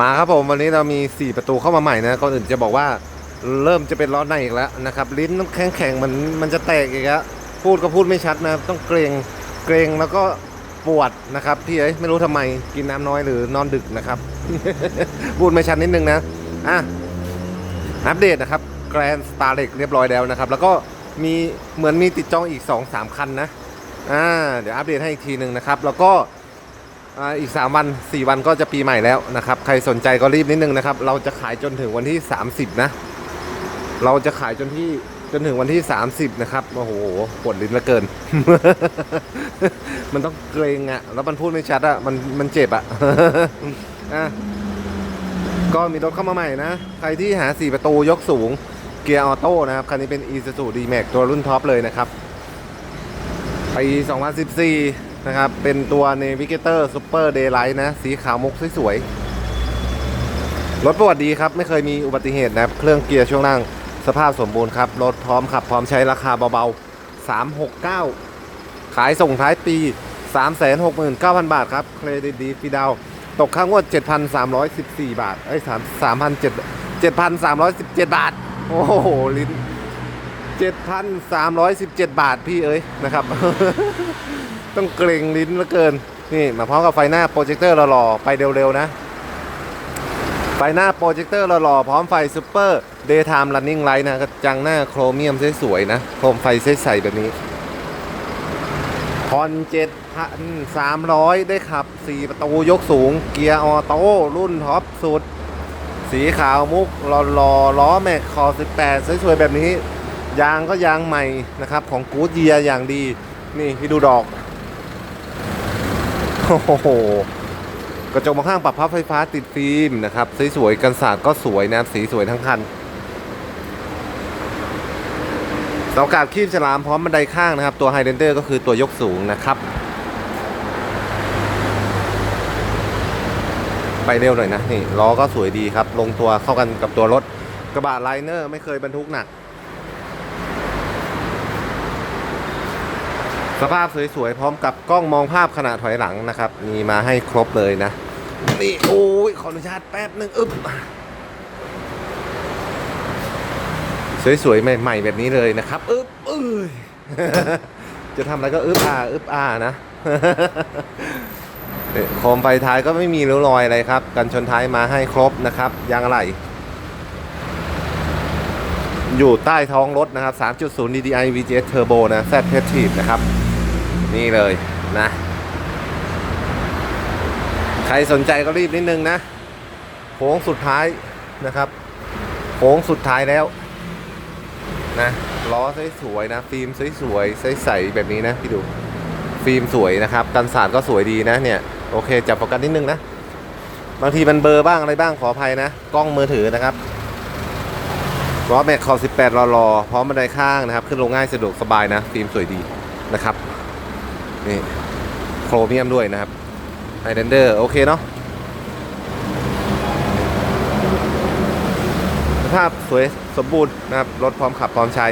มาครับผมวันนี้เรามี 4 ประตูเข้ามาใหม่นะก่อนอื่นจะบอกว่าเริ่มจะเป็นล้อในอีกแล้วนะครับ ลิ้นต้องแข็งแข็งมันมันจะแตกอีกแล้วพูดก็พูดไม่ชัดนะต้องเกรงเกรงแล้วก็ปวดนะครับพี่เอ้ยไม่รู้ทำไมกินน้ำน้อยหรือนอนดึกนะครับ พูดไม่ชัดนิดนึงนะอะอัปเดตนะครับแกรนสตาร์เล็กเรียบร้อยแล้วนะครับ แล้วก็มีเหมือนมีติดจองอีก 2-3 คันนะอ่าเดี๋ยวอัปเดตให้อีกทีหนึ่งนะครับ แล้วก็ อีก 3 วัน 4 วันก็จะปีใหม่แล้วนะครับ ใครสนใจก็รีบนิดนึงนะครับ เราจะขายจนถึงวันที่ 30 นะ เราจะขายจนที่จนถึงวันที่ 30 นะครับ โอ้โหปวดลิ้นเหลือเกิน มันต้องเกรงอะ่ะ แล้วมันพูดไม่ชัดอะ่ะ มันมันเจ็บอะ่ะ ก็มีรถเข้ามาใหม่นะ ใครที่หา 4 ประตูยกสูง เกียร์ออโต้นะครับ คันนี้เป็น Isuzu D-Max ตัวรุ่นท็อปเลยนะครับปี2014 นะครับ เป็นตัว Navigator Super Daylight นะ สีขาวมุกสวยๆ รถประวัติดีครับ ไม่เคยมีอุบัติเหตุนะเครื่องเกียร์ช่วงล่างสภาพสมบูรณ์ครับ รถพร้อมขับ พร้อมใช้ราคาเบาๆ 369 ขายส่งท้ายปี 369,000 บาทครับ เครดิตดีฟีดาว ตกข้างงวด 7,314 บาท เอ้ย3 3,700 7,317 บาท โอ้โห ลิ้น 7,317 บาทพี่เอ้ยนะครับ ต้องเกรงลิ้นเหลือเกิน นี่มาพร้อมกับไฟหน้าโปรเจคเตอร์หล่อๆไปเร็วๆนะ ไฟหน้าโปรเจคเตอร์หล่อๆพร้อมไฟซูเปอร์เดย์ไทม์รันนิ่งไลท์นะกระจังหน้าโครเมียมสวยๆนะ โครมไฟใสๆแบบนี้พอน7,300ได้ขับ4ประตูยกสูง เกียร์ออโต้รุ่นท็อปสุด สีขาวมุกหล่อๆล้อแม็กคอ18สวยๆแบบนี้ ยางก็ยางใหม่นะครับ ของกูดเยียอย่างดี นี่พี่ดูดอก โอ้โหกระจกมองข้างปรับพับไฟฟ้าติดฟิล์มนะครับสวยๆกันสาดก็สวยนะสีสวยทั้งคันเสากาดคีบฉลามพร้อมบันไดข้างนะครับ ตัวไฮเดนเดอร์ก็คือตัวยกสูงนะครับ ไปเร็วหน่อยนะ นี่ล้อก็สวยดีครับ ลงตัวเข้ากันกับตัวรถ กระบะไลเนอร์ไม่เคยบรรทุกหนัก สภาพสวยๆ พร้อมกับกล้องมองภาพขณะถอยหลังนะครับ มีมาให้ครบเลยนะ นี่โอ้ยขออนุญาตแป๊บหนึ่งอึ๊บสวยๆ ใหม่ๆ แบบนี้เลยนะครับอึ๊บเอ้ยจะทำอะไรก็อึ๊บอ่าอึ๊บอ่านะโคมไฟท้ายก็ไม่มีริ้วรอยอะไรครับ กันชนท้ายมาให้ครบนะครับยางอะไหล่อยู่ใต้ท้องรถนะครับ 3.0 DDI VGS Turbo นะ Z p e t i v นะครับ นี่เลยนะ ใครสนใจก็รีบนิดนึงนะโค้งสุดท้ายนะครับโค้งสุดท้ายแล้วนะล้อสวยๆนะ ฟิล์มสวยๆใสๆแบบนี้นะพี่ดู ฟิล์มสวยนะครับ กันสาดก็สวยดีนะเนี่ย โอเค จับโฟกัสนิดนึงนะ บางทีมันเบอร์บ้างอะไรบ้างขออภัยนะ กล้องมือถือนะครับล้อแม็กคอ18รอรอพร้อมบันไดข้างนะครับ ขึ้นลงง่ายสะดวกสบายนะ ฟิล์มสวยดีนะครับ นี่โครเมียมด้วยนะครับไฮเดนเดอร์โอเคเนาะสภาพสวยสมบูรณ์นะครับ รถพร้อมขับพร้อมใช้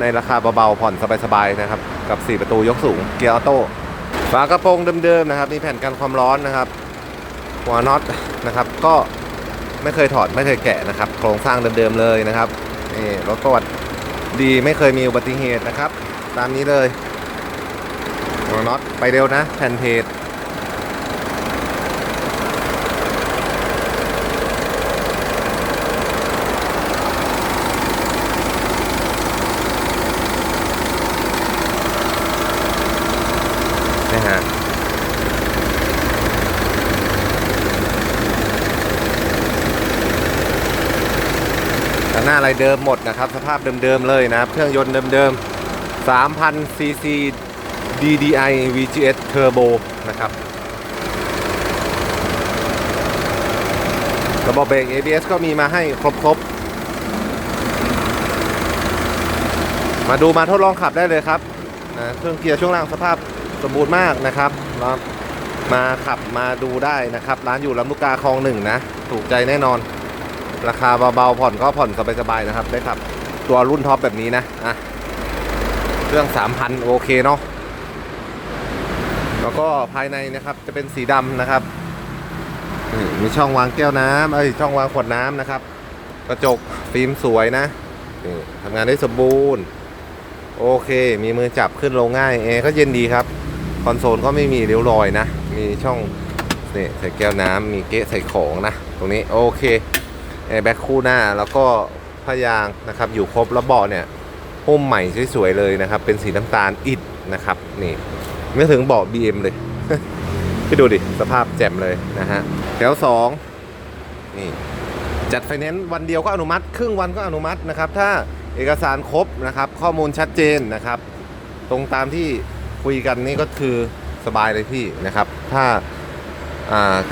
ในราคาเบาๆผ่อนสบายๆนะครับ กับ 4 ประตูยกสูงเกียร์ออโต้ฝากระโปรงเดิมๆนะครับมีแผ่นกันความร้อนนะครับ หัวน็อตนะครับ ก็ไม่เคยถอดไม่เคยแกะนะครับ โครงสร้างเดิมๆเลยนะครับนี่รถประวัติดีไม่เคยมีอุบัติเหตุนะครับ ตามนี้เลย หัวน็อตไปเร็วนะแผ่นเพจนะฮะแต่หน้าอะไรเดิมหมดนะครับ สภาพเดิมๆเลยนะครับ เครื่องยนต์เดิมๆ3,000 cc DDI VGS Turbo นะครับระบบเบรก ABS ก็มีมาให้ครบๆมาดูมาทดลองขับได้เลยครับนะเครื่องเกียร์ช่วงล่างสภาพสมบูรณ์มากนะครับแล้วมาขับมาดูได้นะครับ ร้านอยู่ลำลูกกาคลองหนึ่งนะ ถูกใจแน่นอน ราคาเบาๆผ่อนก็ผ่อนสบายๆนะครับ ได้ขับ ตัวรุ่นท็อปแบบนี้นะอะเครื่อง 3,000 โอเคเนาะ แล้วก็ภายในนะครับจะเป็นสีดำนะครับมีช่องวางแก้วน้ำเอ้ยช่องวางขวดน้ำนะครับ กระจกฟิล์มสวยนะทำงานได้สมบูรณ์ โอเค มีมือจับขึ้นลงง่ายแอร์ก็เย็นดีครับ คอนโซลก็ไม่มีริ้วรอยนะ มีช่องนี่ใส่แก้วน้ำมีเก๊ะใส่ของนะ ตรงนี้โอเคแอร์แบ็คคู่หน้าแล้วก็พยางนะครับอยู่ครบแล้วเบาะเนี่ยหุ้มใหม่สวยๆเลยนะครับ เป็นสีน้ำตาลอิดนะครับนี่ ไม่ถึงเบาะ BM เลยไปดูดิสภาพแจ่มเลยนะฮะแถวสองนี่จัดไฟแนนซ์วันเดียวก็อนุมัติ ครึ่งวันก็อนุมัตินะครับ ถ้าเอกสารครบนะครับ ข้อมูลชัดเจนนะครับ ตรงตามที่คุยกันนี่ก็คือสบายเลยพี่นะครับ ถ้า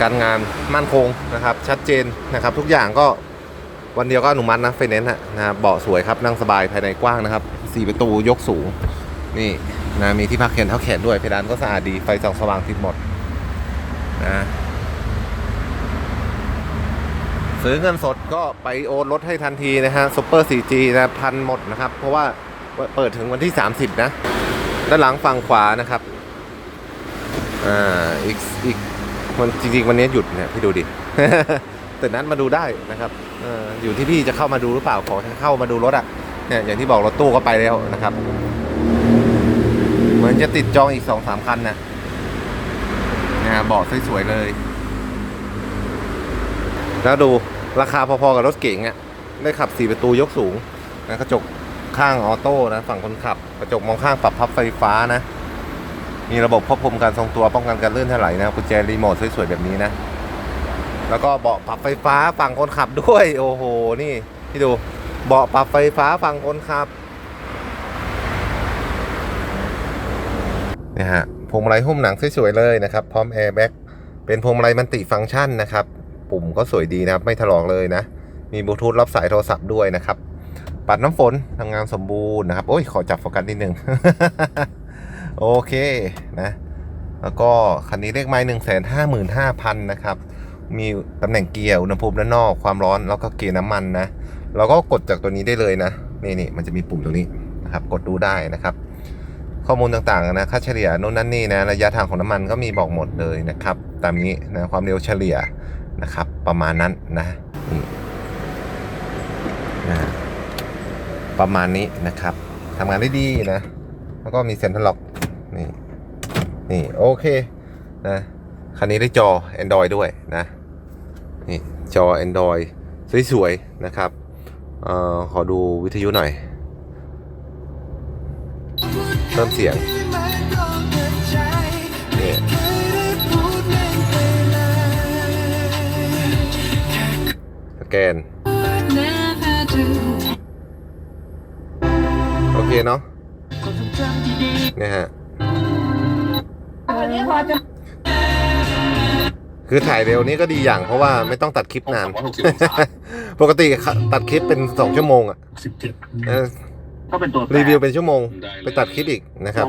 การงานมั่นคงนะครับ ชัดเจนนะครับ ทุกอย่างก็วันเดียวก็อนุมัตินะไฟแนนซ์อะนะเบาะสวยครับนั่งสบายภายในกว้างนะครับสี่ประตูยกสูง นี่นะมีที่พักแขนเท้าแขนด้วยเพดานก็สะอาดดีไฟส่องสว่างติดหมดนะซื้อเงินสดก็ไปโอนรถให้ทันทีนะฮะซุปเปอร์ 4G นะพันหมดนะครับ เพราะว่าเปิดถึงวันที่ 30 นะ ด้านหลังฝั่งขวานะครับอ่าอีกอีกวันจริงๆ วันนี้หยุดเนี่ยพี่ดูดิแต่นั้นมาดูได้นะครับออยู่ที่พี่จะเข้ามาดูหรือเปล่าขอเข้ามาดูรถอะเนี่ยอย่างที่บอกรถตู้ก็ไปแล้วนะครับ มือนจะติดจองอีกสองสามคันนะนะฮะเบอกสวยๆเลย แล้วดูราคาพอๆกับรถเก๋งอะ่ะ ได้ขับ4ประตูยกสูงนะกระจกข้างออโต้นะ ฝั่งคนขับ กระจกมองข้างปรับพับไฟฟ้านะ มีระบบควบคุมการทรงตัวป้องกันการลื่นถลายนะกุญแจรีโมทสวยๆแบบนี้นะ แล้วก็เบาะปรับไฟฟ้าฝั่งคนขับด้วย โอ้โห นี่ที่ดู เบาะปรับไฟฟ้าฝั่งคนขับ นี่ยฮะพวงมาลัยหุ้มหนังสวยๆเลยนะครับ พร้อมแอร์แบ็กเป็นพวงมาลัยมันติฟังก์ชันนะครับ ปุ่มก็สวยดีนะครับ ไม่ถลอกเลยนะ มีบลูทูธรับสายโทรศัพท์ด้วยนะครับ ปัดน้ำฝนทำงานสมบูรณ์นะครับ โอ้ย ขอจับโฟกัสนิดนึง โอเคนะ แล้วก็คันนี้เลขไม้หนึ่งแสนห้าหมื่นห้าพันนะครับ มีตำแหน่งเกียร์อุณหภูมิด้านนอกความร้อนแล้วก็เกียร์น้ำมันนะเราก็กดจากตัวนี้ได้เลยนะ นี่นี่มันจะมีปุ่มตรงนี้นะครับ กดดูได้นะครับ ข้อมูลต่างๆนะค่าเฉลี่ยโน่นนั่นนี่นะระยะทางของน้ำมันก็มีบอกหมดเลยนะครับ ตามนี้นะความเร็วเฉลี่ยนะครับ ประมาณนั้นนะนี่นะประมาณนี้นะครับทำงานได้ดีนะ แล้วก็มีเซ็นทรัลล็อกนี่นี่โอเคนะคันนี้ได้จอ Android ด้วยนะนี่จอ Android สวยๆนะครับเอ่อขอดูวิทยุหน่อย เพิ่มเสียงนี่สแกน โอเคเนาะเนี่ยฮะพอจะคือถ่ายเร็วนี้ก็ดีอย่างเพราะว่าไม่ต้องตัดคลิปนาน ปกติตัดคลิปเป็นสองชั่วโมงอะ สิบเจ็ดเออก็เป็นตัวแปรีวิวเป็นชั่วโมง ไปตัดคลิปอีกนะครับ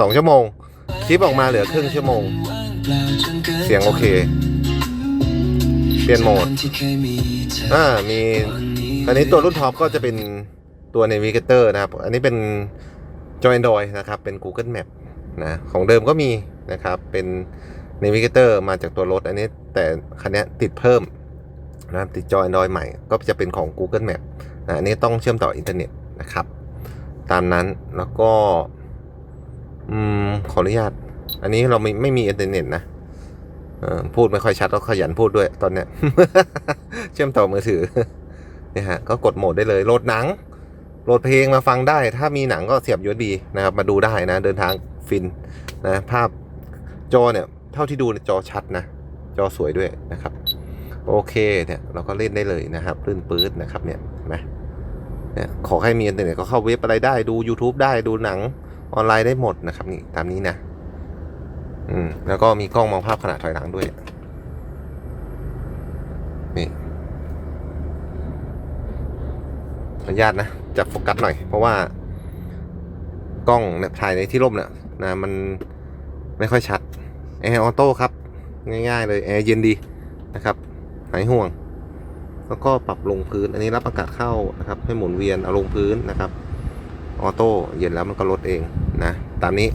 สองชั่วโมง คลิปออกมาเหลือครึ่งชั่วโมง เสียงโอเค เปลี่ยนโหมดอ่ามีอันนี้ตัวรุ่นท็อปก็จะเป็นตัว Navigator นะครับ อันนี้เป็นจอ Android นะครับ เป็น Google Map นะ ของเดิมก็มีนะครับ เป็น Navigator มาจากตัวรถ อันนี้แต่คันนี้ติดเพิ่มนะครับติดจอ Android ใหม่ ก็จะเป็นของ Google Map นะอันนี้ต้องเชื่อมต่ออินเทอร์เน็ตนะครับ ตามนั้นแล้วก็ อืม ขออนุญาต อันนี้เราไม่ไม่มีอินเทอร์เน็ตนะพูดไม่ค่อยชัดแล้วขยันพูดด้วยตอนเนี้ย เชื่อมต่อมือถือเนี่ยฮะ ก็กดโหมดได้เลยโหลดหนังโหลดเพลงมาฟังได้ ถ้ามีหนังก็เสียบ USB นะครับ มาดูได้นะ เดินทางฟินนะภาพจอเนี่ยเท่าที่ดูเนี่ยจอชัดนะ จอสวยด้วยนะครับ โอเคเนี่ยเราก็เล่นได้เลยนะครับ ลื่นปื๊ดนะครับเนี่ยนไหม เนี่ยขอให้มีอินเทอร์เน็ตก็เข้าเว็บอะไรได้ดู YouTube ได้ดูหนังออนไลน์ได้หมดนะครับนี่ตามนี้นะอืมแล้วก็มีกล้องมองภาพขณะถอยหลังด้วยนี่ขออนุญาตนะจับโฟกัสหน่อย เพราะว่ากล้องเนี่ยถ่ายในที่ร่มเนี่ยนะมันไม่ค่อยชัดแอร์ออโต้ครับ ง่ายๆเลยแอร์เย็นดีนะครับหายห่วง แล้วก็ปรับลงพื้น อันนี้รับอากาศเข้านะครับ ให้หมุนเวียนเอาลงพื้นนะครับ ออโต้เย็นแล้วมันก็ลดเองนะ ตามนี้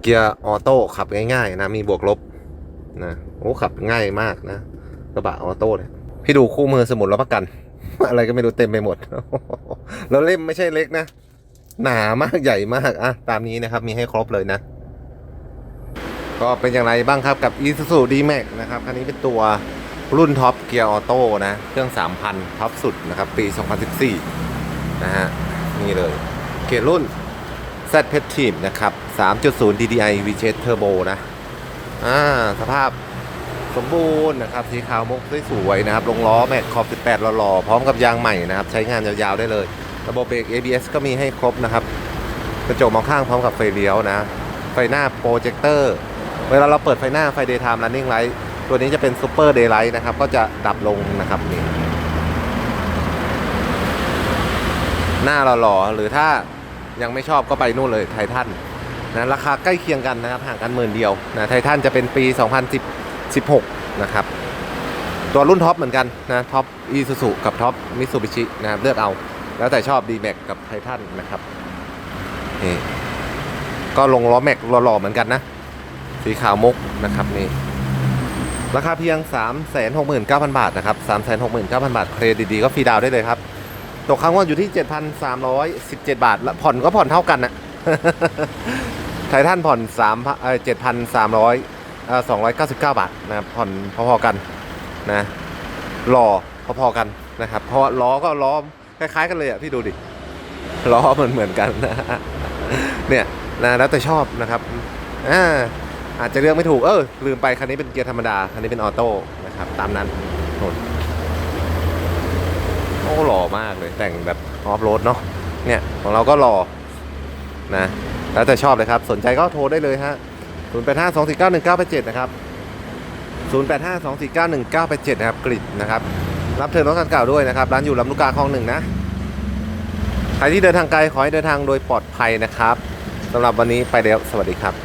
เกียร์ออโต้ขับง่ายๆนะ มีบวกลบนะ โอ้ขับง่ายมากนะ กระบะออโต้เนี่ย พี่ดูคู่มือสมุดรับประกัน อะไรก็ไม่รู้เต็มไปหมด แล้วเล่มไม่ใช่เล็กนะ หนามากใหญ่มากอะตามนี้นะครับ มีให้ครบเลยนะ ก็เป็นอย่างไรบ้างครับกับ Isuzu D-Max นะครับ คันนี้เป็นตัว รุ่นท็อปเกียร์ออโต้นะ เครื่อง 3,000 ท็อปสุดนะครับ ปี 2014 นะฮะ นี่เลย เกียร์รุ่น Z p e t i v นะครับ 3.0 DDI V-Jet Turbo นะ อ่า สภาพสมบูรณ์นะครับ สีขาวมุกสวยๆนะครับ ลงล้อแม็กขอบ 18หล่อๆ พร้อมกับยางใหม่นะครับ ใช้งานยาวๆได้เลย ระบบเบรก ABS ก็มีให้ครบนะครับ กระจกมองข้างพร้อมกับไฟเลี้ยวนะ ไฟหน้าโปรเจคเตอร์ เวลาเราเปิดไฟหน้าไฟ daytime running light ตัวนี้จะเป็น super daylight นะครับ ก็จะดับลงนะครับนี่หน้าหล่อๆหรือถ้ายังไม่ชอบก็ไปนู่นเลยไททันนะราคาใกล้เคียงกันนะครับห่างกันหมื่นเดียวนะไททันจะเป็นปี 2016 นะครับ ตัวรุ่นท็อปเหมือนกันนะท็อปอีซูซูกับท็อปมิ t ซูบิชินะครับเลือกเอา แล้วแต่ชอบ d m a x กับไททันนะครับนี่ก็ลงล้อแม็กหล่อๆเหมือนกันนะ สีขาวมุกนะครับนี่ ราคาเพียง 369,000 บาทนะครับ 369,000 บาท เครดิตดีก็ฟรีดาวได้เลยครับ ตกครั้งว่าอยู่ที่ 7,317 บาท แล้วผ่อนก็ผ่อนเท่ากันนะไททันผ่อน3เอ่อ7,300เอ่อ299 บาทนะครับ ผ่อนพอๆกันนะรอพอๆกันนะครับ เพราะว่าล้อก็ล้อคล้ายๆกันเลยอะพี่ดูดิ ล้อมันเหมือนกันนะเนี่ยนะแล้วแต่ชอบนะครับอ่า อาจจะเลือกไม่ถูก เออ ลืมไปคันนี้เป็นเกียร์ธรรมดา คันนี้เป็นออโต้นะครับ ตามนั้นโน่นโอ้หล่อมากเลย แต่งแบบออฟโรดเนาะ เนี่ย ของเราก็หล่อ นะ แล้วแต่ชอบเลยครับ สนใจก็โทรได้เลยฮะ0 8 5 2 4 9 1 9 8 7นะครับ0 8 5 2 4 9 1 9 8 7นะครับ กริดนะครับ รับเทิร์นรถคันเก่าด้วยนะครับ ร้านอยู่ลำลูกกาคลองหนึ่งนะ ใครที่เดินทางไกลขอให้เดินทางโดยปลอดภัยนะครับสำหรับวันนี้ไปแล้ว สวัสดีครับ